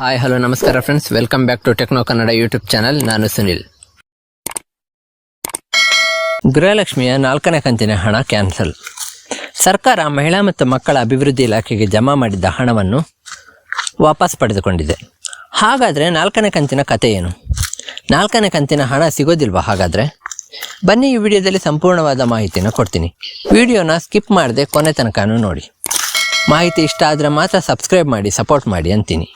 Hi hello ನಮಸ್ಕಾರ friends welcome back to techno Kannada YouTube channel ನಾನು ಸುನಿಲ್ ಗೃಹಲಕ್ಷ್ಮಿಯ ನಾಲ್ಕನೇ ಕಂತಿನ ಹಣ ಕ್ಯಾನ್ಸಲ್ ಸರ್ಕಾರ ಮಹಿಳಾ ಮತ್ತು ಮಕ್ಕಳ ಅಭಿವೃದ್ಧಿ ಇಲಾಖೆಗೆ ಜಮಾ ಮಾಡಿದ್ದ ಹಣವನ್ನು ವಾಪಸ್ ಪಡೆದುಕೊಂಡಿದೆ ಹಾಗಾದರೆ ನಾಲ್ಕನೇ ಕಂತಿನ ಕತೆ ಏನು ನಾಲ್ಕನೇ ಕಂತಿನ ಹಣ ಸಿಗೋದಿಲ್ವಾ ಹಾಗಾದರೆ ಬನ್ನಿ ಈ ವಿಡಿಯೋದಲ್ಲಿ ಸಂಪೂರ್ಣವಾದ ಮಾಹಿತಿಯನ್ನು ಕೊಡ್ತೀನಿ ವಿಡಿಯೋನ ಸ್ಕಿಪ್ ಮಾಡದೆ ಕೊನೆ ತನಕನೂ ನೋಡಿ ಮಾಹಿತಿ ಇಷ್ಟ ಆದರೆ ಮಾತ್ರ ಸಬ್ಸ್ಕ್ರೈಬ್ ಮಾಡಿ ಸಪೋರ್ಟ್ ಮಾಡಿ ಅಂತೀನಿ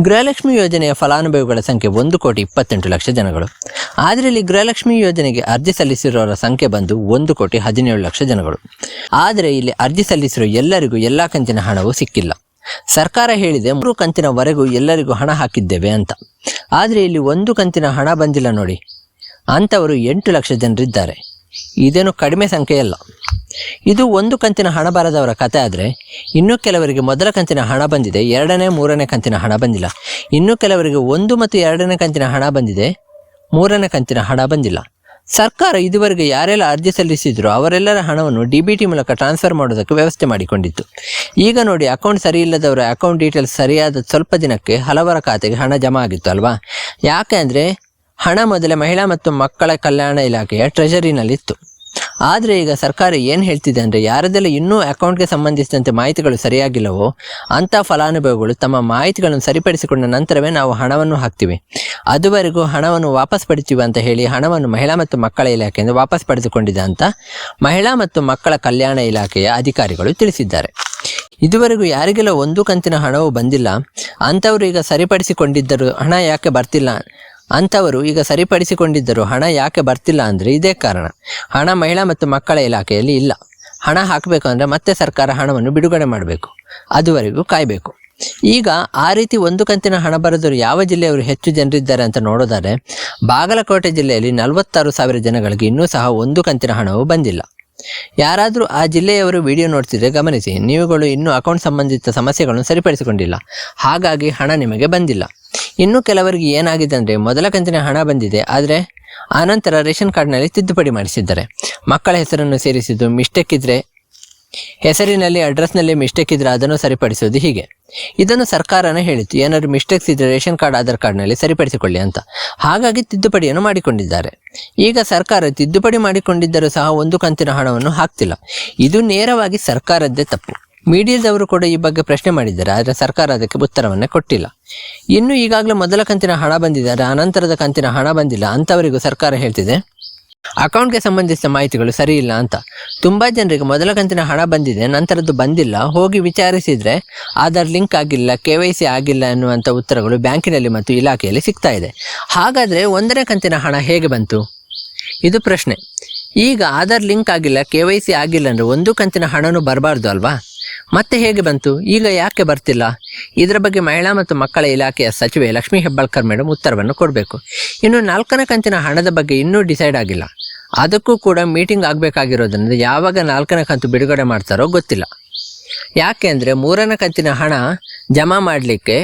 ಗೃಹಲಕ್ಷ್ಮಿ ಯೋಜನೆಯ ಫಲಾನುಭವಿಗಳ ಸಂಖ್ಯೆ ಒಂದು ಕೋಟಿ ಇಪ್ಪತ್ತೆಂಟು ಲಕ್ಷ ಜನಗಳು. ಆದರೆ ಇಲ್ಲಿ ಗೃಹಲಕ್ಷ್ಮಿ ಯೋಜನೆಗೆ ಅರ್ಜಿ ಸಲ್ಲಿಸಿರುವವರ ಸಂಖ್ಯೆ ಬಂದು ಒಂದು ಕೋಟಿ ಹದಿನೇಳು ಲಕ್ಷ ಜನಗಳು. ಆದರೆ ಇಲ್ಲಿ ಅರ್ಜಿ ಸಲ್ಲಿಸಿರೋ ಎಲ್ಲರಿಗೂ ಎಲ್ಲ ಕಂತಿನ ಹಣವೂ ಸಿಕ್ಕಿಲ್ಲ. ಸರ್ಕಾರ ಹೇಳಿದೆ ಮೂರು ಕಂತಿನವರೆಗೂ ಎಲ್ಲರಿಗೂ ಹಣ ಹಾಕಿದ್ದೇವೆ ಅಂತ. ಆದರೆ ಇಲ್ಲಿ ಒಂದು ಕಂತಿನ ಹಣ ಬಂದಿಲ್ಲ ನೋಡಿ. ಅಂಥವರು ಎಂಟು ಲಕ್ಷ ಜನರಿದ್ದಾರೆ. ಇದೇನು ಕಡಿಮೆ ಸಂಖ್ಯೆಯಲ್ಲ ಇದು ಒಂದು ಕಂತಿನ ಹಣ ಬಾರದವರ ಕತೆ ಆದರೆ, ಇನ್ನೂ ಕೆಲವರಿಗೆ ಮೊದಲ ಕಂತಿನ ಹಣ ಬಂದಿದೆ, ಎರಡನೇ, ಮೂರನೇ ಕಂತಿನ ಹಣ ಬಂದಿಲ್ಲ. ಇನ್ನೂ ಕೆಲವರಿಗೆ ಒಂದು ಮತ್ತು ಎರಡನೇ ಕಂತಿನ ಹಣ ಬಂದಿದೆ, ಮೂರನೇ ಕಂತಿನ ಹಣ ಬಂದಿಲ್ಲ. ಸರ್ಕಾರ ಇದುವರೆಗೆ ಯಾರೆಲ್ಲ ಅರ್ಜಿ ಸಲ್ಲಿಸಿದ್ರು ಅವರೆಲ್ಲರ ಹಣವನ್ನು ಡಿ ಬಿ ಟಿ ಮೂಲಕ ಟ್ರಾನ್ಸ್ಫರ್ ಮಾಡೋದಕ್ಕೆ ವ್ಯವಸ್ಥೆ ಮಾಡಿಕೊಂಡಿತ್ತು. ಈಗ ನೋಡಿ, ಅಕೌಂಟ್ ಸರಿ ಇಲ್ಲದವರ ಅಕೌಂಟ್ ಡೀಟೇಲ್ಸ್ ಸರಿಯಾದ ಸ್ವಲ್ಪ ದಿನಕ್ಕೆ ಹಲವರ ಖಾತೆಗೆ ಹಣ ಜಮಾ ಆಗಿತ್ತು ಅಲ್ವಾ? ಯಾಕೆ ಅಂದರೆ ಹಣ ಮೊದಲೇ ಮಹಿಳಾ ಮತ್ತು ಮಕ್ಕಳ ಕಲ್ಯಾಣ ಇಲಾಖೆಯ ಟ್ರೆಜರಿನಲ್ಲಿತ್ತು. ಆದರೆ ಈಗ ಸರ್ಕಾರ ಏನು ಹೇಳ್ತಿದೆ ಅಂದರೆ ಯಾರದೆಲ್ಲ ಇನ್ನೂ ಅಕೌಂಟ್ಗೆ ಸಂಬಂಧಿಸಿದಂತೆ ಮಾಹಿತಿಗಳು ಸರಿಯಾಗಿಲ್ಲವೋ ಅಂಥ ಫಲಾನುಭವಿಗಳು ತಮ್ಮ ಮಾಹಿತಿಗಳನ್ನು ಸರಿಪಡಿಸಿಕೊಂಡ ನಂತರವೇ ನಾವು ಹಣವನ್ನು ಹಾಕ್ತೀವಿ. ಅದುವರೆಗೂ ಹಣವನ್ನು ವಾಪಸ್ ಪಡಿತೀವಿ ಅಂತ ಹೇಳಿ ಹಣವನ್ನು ಮಹಿಳಾ ಮತ್ತು ಮಕ್ಕಳ ಇಲಾಖೆಯಿಂದ ವಾಪಸ್ ಪಡೆದುಕೊಂಡಿದೆ ಅಂತ ಮಹಿಳಾ ಮತ್ತು ಮಕ್ಕಳ ಕಲ್ಯಾಣ ಇಲಾಖೆಯ ಅಧಿಕಾರಿಗಳು ತಿಳಿಸಿದ್ದಾರೆ. ಇದುವರೆಗೂ ಯಾರಿಗೆಲ್ಲ ಒಂದು ಕಂತಿನ ಹಣವು ಬಂದಿಲ್ಲ, ಅಂಥವರು ಈಗ ಸರಿಪಡಿಸಿಕೊಂಡಿದ್ದರು ಹಣ ಯಾಕೆ ಬರ್ತಿಲ್ಲ ಅಂಥವರು ಈಗ ಸರಿಪಡಿಸಿಕೊಂಡಿದ್ದರು ಹಣ ಯಾಕೆ ಬರ್ತಿಲ್ಲ ಅಂದರೆ ಇದೇ ಕಾರಣ. ಹಣ ಮಹಿಳಾ ಮತ್ತು ಮಕ್ಕಳ ಇಲಾಖೆಯಲ್ಲಿ ಇಲ್ಲ. ಹಣ ಹಾಕಬೇಕು ಅಂದರೆ ಮತ್ತೆ ಸರ್ಕಾರ ಹಣವನ್ನು ಬಿಡುಗಡೆ ಮಾಡಬೇಕು. ಅದುವರೆಗೂ ಕಾಯಬೇಕು. ಈಗ ಆ ರೀತಿ ಒಂದು ಕಂತಿನ ಹಣ ಬರೆದರು ಯಾವ ಜಿಲ್ಲೆಯವರು ಹೆಚ್ಚು ಜನರಿದ್ದಾರೆ ಅಂತ ನೋಡೋದಾದರೆ ಬಾಗಲಕೋಟೆ ಜಿಲ್ಲೆಯಲ್ಲಿ ನಲವತ್ತಾರು ಸಾವಿರ ಜನಗಳಿಗೆ ಇನ್ನೂ ಸಹ ಒಂದು ಕಂತಿನ ಹಣವು ಬಂದಿಲ್ಲ. ಯಾರಾದರೂ ಆ ಜಿಲ್ಲೆಯವರು ವಿಡಿಯೋ ನೋಡ್ತಿದ್ರೆ ಗಮನಿಸಿ, ನೀವುಗಳು ಇನ್ನೂ ಅಕೌಂಟ್ ಸಂಬಂಧಿತ ಸಮಸ್ಯೆಗಳನ್ನು ಸರಿಪಡಿಸಿಕೊಂಡಿಲ್ಲ. ಹಾಗಾಗಿ ಹಣ ನಿಮಗೆ ಬಂದಿಲ್ಲ. ಇನ್ನು ಕೆಲವರಿಗೆ ಏನಾಗಿದೆ ಅಂದರೆ ಮೊದಲ ಕಂತಿನ ಹಣ ಬಂದಿದೆ, ಆದರೆ ಆನಂತರ ರೇಷನ್ ಕಾರ್ಡ್ನಲ್ಲಿ ತಿದ್ದುಪಡಿ ಮಾಡಿಸಿದ್ದಾರೆ. ಮಕ್ಕಳ ಹೆಸರನ್ನು ಸೇರಿಸಿದ್ದು ಮಿಸ್ಟೇಕ್ ಇದ್ದರೆ ಹೆಸರಿನಲ್ಲಿ, ಅಡ್ರೆಸ್ನಲ್ಲಿ ಮಿಸ್ಟೇಕ್ ಇದ್ರೆ ಅದನ್ನು ಸರಿಪಡಿಸೋದು ಹೀಗೆ. ಇದನ್ನು ಸರ್ಕಾರನೇ ಹೇಳಿತ್ತು, ಏನಾದರೂ ಮಿಸ್ಟೇಕ್ಸ್ ಇದ್ರೆ ರೇಷನ್ ಕಾರ್ಡ್, ಆಧಾರ್ ಕಾರ್ಡ್ನಲ್ಲಿ ಸರಿಪಡಿಸಿಕೊಳ್ಳಿ ಅಂತ. ಹಾಗಾಗಿ ತಿದ್ದುಪಡಿಯನ್ನು ಮಾಡಿಕೊಂಡಿದ್ದಾರೆ. ಈಗ ಸರ್ಕಾರ ತಿದ್ದುಪಡಿ ಮಾಡಿಕೊಂಡಿದ್ದರೂ ಸಹ ಒಂದು ಕಂತಿನ ಹಣವನ್ನು ಹಾಕ್ತಿಲ್ಲ. ಇದು ನೇರವಾಗಿ ಸರ್ಕಾರದ್ದೇ ತಪ್ಪು. ಮೀಡಿಯಾದವರು ಕೂಡ ಈ ಬಗ್ಗೆ ಪ್ರಶ್ನೆ ಮಾಡಿದ್ದಾರೆ, ಆದರೆ ಸರ್ಕಾರ ಅದಕ್ಕೆ ಉತ್ತರವನ್ನೇ ಕೊಟ್ಟಿಲ್ಲ. ಇನ್ನು ಈಗಾಗಲೇ ಮೊದಲ ಕಂತಿನ ಹಣ ಬಂದಿದೆ ಆದರೆ ಅನಂತರದ ಕಂತಿನ ಹಣ ಬಂದಿಲ್ಲ ಅಂಥವರಿಗೂ ಸರ್ಕಾರ ಹೇಳ್ತಿದೆ. ಅಕೌಂಟ್ಗೆ ಸಂಬಂಧಿಸಿದ ಮಾಹಿತಿಗಳು ಸರಿ ಇಲ್ಲ ಅಂತ. ತುಂಬ ಜನರಿಗೆ ಮೊದಲ ಕಂತಿನ ಹಣ ಬಂದಿದೆ, ನಂತರದ್ದು ಬಂದಿಲ್ಲ, ಹೋಗಿ ವಿಚಾರಿಸಿದರೆ ಆಧಾರ್ ಲಿಂಕ್ ಆಗಿಲ್ಲ, ಕೆ ವೈ ಸಿ ಆಗಿಲ್ಲ ಎನ್ನುವಂಥ ಉತ್ತರಗಳು ಬ್ಯಾಂಕಿನಲ್ಲಿ ಮತ್ತು ಇಲಾಖೆಯಲ್ಲಿ ಸಿಗ್ತಾ ಇದೆ. ಹಾಗಾದರೆ ಒಂದನೇ ಕಂತಿನ ಹಣ ಹೇಗೆ ಬಂತು? ಇದು ಪ್ರಶ್ನೆ. ಈಗ ಆಧಾರ್ ಲಿಂಕ್ ಆಗಿಲ್ಲ, ಕೆ ವೈ ಸಿ ಆಗಿಲ್ಲ ಅಂದರೆ ಒಂದು ಕಂತಿನ ಹಣನೂ ಬರಬಾರ್ದು ಅಲ್ವಾ? ಮತ್ತೆ ಹೇಗೆ ಬಂತು? ಈಗ ಯಾಕೆ ಬರ್ತಿಲ್ಲ? ಇದರ ಬಗ್ಗೆ ಮಹಿಳಾ ಮತ್ತು ಮಕ್ಕಳ ಇಲಾಖೆಯ ಸಚಿವೆ ಲಕ್ಷ್ಮೀ ಹೆಬ್ಬಾಳ್ಕರ್ ಮೇಡಮ್ ಉತ್ತರವನ್ನು ಕೊಡಬೇಕು. ಇನ್ನು ನಾಲ್ಕನೇ ಕಂತಿನ ಹಣದ ಬಗ್ಗೆ ಇನ್ನೂ ಡಿಸೈಡ್ ಆಗಿಲ್ಲ. ಅದಕ್ಕೂ ಕೂಡ ಮೀಟಿಂಗ್ ಆಗಬೇಕಾಗಿರೋದ್ರಿಂದ ಯಾವಾಗ ನಾಲ್ಕನೇ ಕಂತು ಬಿಡುಗಡೆ ಮಾಡ್ತಾರೋ ಗೊತ್ತಿಲ್ಲ. ಯಾಕೆ ಅಂದರೆ ಮೂರನೇ ಕಂತಿನ ಹಣ ಜಮಾ ಮಾಡಲಿಕ್ಕೆ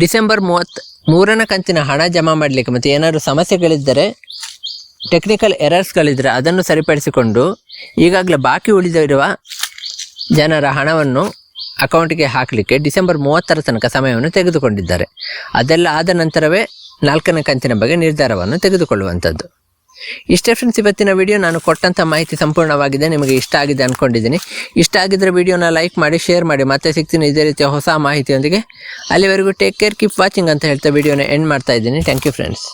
ಡಿಸೆಂಬರ್ ಮೂವತ್ತು ಮೂರನೇ ಕಂತಿನ ಹಣ ಜಮಾ ಮಾಡಲಿಕ್ಕೆ ಮತ್ತು ಏನಾದರೂ ಸಮಸ್ಯೆಗಳಿದ್ದರೆ, ಟೆಕ್ನಿಕಲ್ ಎರರ್ಸ್ಗಳಿದ್ದರೆ ಅದನ್ನು ಸರಿಪಡಿಸಿಕೊಂಡು ಈಗಾಗಲೇ ಬಾಕಿ ಉಳಿದಿರುವ ಜನರ ಹಣವನ್ನು ಅಕೌಂಟ್ಗೆ ಹಾಕಲಿಕ್ಕೆ ಡಿಸೆಂಬರ್ ಮೂವತ್ತರ ತನಕ ಸಮಯವನ್ನು ತೆಗೆದುಕೊಂಡಿದ್ದಾರೆ. ಅದೆಲ್ಲ ಆದ ನಂತರವೇ ನಾಲ್ಕನೇ ಕಂತಿನ ಬಗ್ಗೆ ನಿರ್ಧಾರವನ್ನು ತೆಗೆದುಕೊಳ್ಳುವಂಥದ್ದು. ಇಷ್ಟೇ ಫ್ರೆಂಡ್ಸ್ ಇವತ್ತಿನ ವಿಡಿಯೋ ನಾನು ಕೊಟ್ಟಂಥ ಮಾಹಿತಿ ಸಂಪೂರ್ಣವಾಗಿದೆ, ನಿಮಗೆ ಇಷ್ಟ ಆಗಿದೆ ಅಂದ್ಕೊಂಡಿದ್ದೀನಿ ಇಷ್ಟ ಆಗಿದ್ದರೆ ವಿಡಿಯೋನ ಲೈಕ್ ಮಾಡಿ, ಶೇರ್ ಮಾಡಿ, ಮತ್ತೆ ಸಿಗ್ತೀನಿ ಇದೇ ರೀತಿಯ ಹೊಸ ಮಾಹಿತಿಯೊಂದಿಗೆ. ಅಲ್ಲಿವರೆಗೂ ಟೇಕ್ ಕೇರ್, ಕೀಪ್ ವಾಚಿಂಗ್ ಅಂತ ಹೇಳ್ತಾ ವಿಡಿಯೋನ ಎಂಡ್ ಮಾಡ್ತಾ ಇದ್ದೀನಿ. Thank you friends.